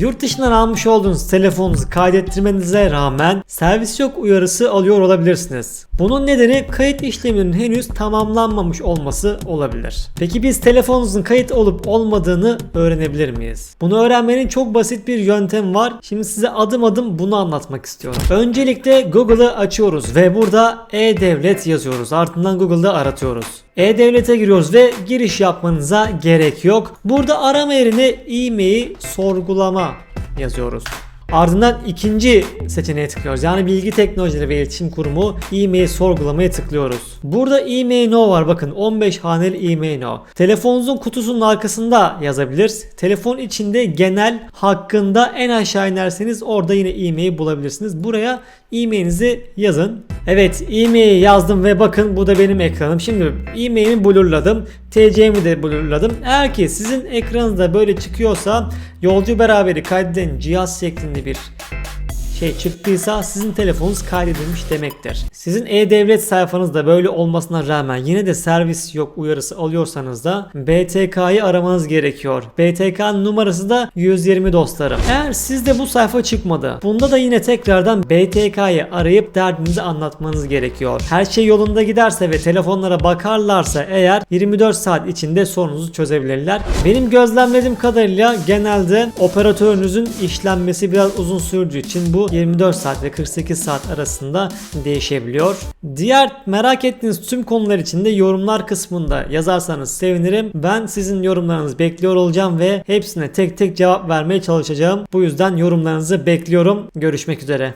Yurt dışından almış olduğunuz telefonunuzu kaydettirmenize rağmen servis yok uyarısı alıyor olabilirsiniz. Bunun nedeni kayıt işleminin henüz tamamlanmamış olması olabilir. Peki biz telefonunuzun kayıt olup olmadığını öğrenebilir miyiz? Bunu öğrenmenin çok basit bir yöntemi var. Şimdi size adım adım bunu anlatmak istiyorum. Öncelikle Google'ı açıyoruz ve burada e-devlet yazıyoruz. Ardından Google'da aratıyoruz. E-Devlet'e giriyoruz ve giriş yapmanıza gerek yok. Burada arama yerine e-mail sorgulama yazıyoruz. Ardından ikinci seçeneğe tıklıyoruz. Yani Bilgi Teknolojileri ve İletişim Kurumu e-mail sorgulamaya tıklıyoruz. Burada e-mail no var bakın 15 haneli e-mail no. Telefonunuzun kutusunun arkasında yazabilir. Telefon içinde genel hakkında en aşağı inerseniz orada yine e-mail bulabilirsiniz. Buraya e-mailinizi yazın. Evet e-mail yazdım ve bakın bu da benim ekranım. Şimdi e-mailimi blurladım. TC'mi de blurladım. Eğer ki sizin ekranınızda böyle çıkıyorsa yolcu beraberi kaydeden cihaz şeklinde bir şey çıktıysa sizin telefonunuz kaydedilmiş demektir. Sizin e-devlet sayfanızda böyle olmasına rağmen yine de servis yok uyarısı alıyorsanız da BTK'yı aramanız gerekiyor. BTK'nın numarası da 120 dostlarım. Eğer sizde bu sayfa çıkmadı. Bunda da yine tekrardan BTK'yı arayıp derdinizi anlatmanız gerekiyor. Her şey yolunda giderse ve telefonlara bakarlarsa eğer 24 saat içinde sorununuzu çözebilirler. Benim gözlemlediğim kadarıyla genelde operatörünüzün işlenmesi biraz uzun sürdüğü için bu 24 saat ve 48 saat arasında değişebiliyor. Diğer merak ettiğiniz tüm konular için de yorumlar kısmında yazarsanız sevinirim. Ben sizin yorumlarınızı bekliyor olacağım ve hepsine tek tek cevap vermeye çalışacağım. Bu yüzden yorumlarınızı bekliyorum. Görüşmek üzere.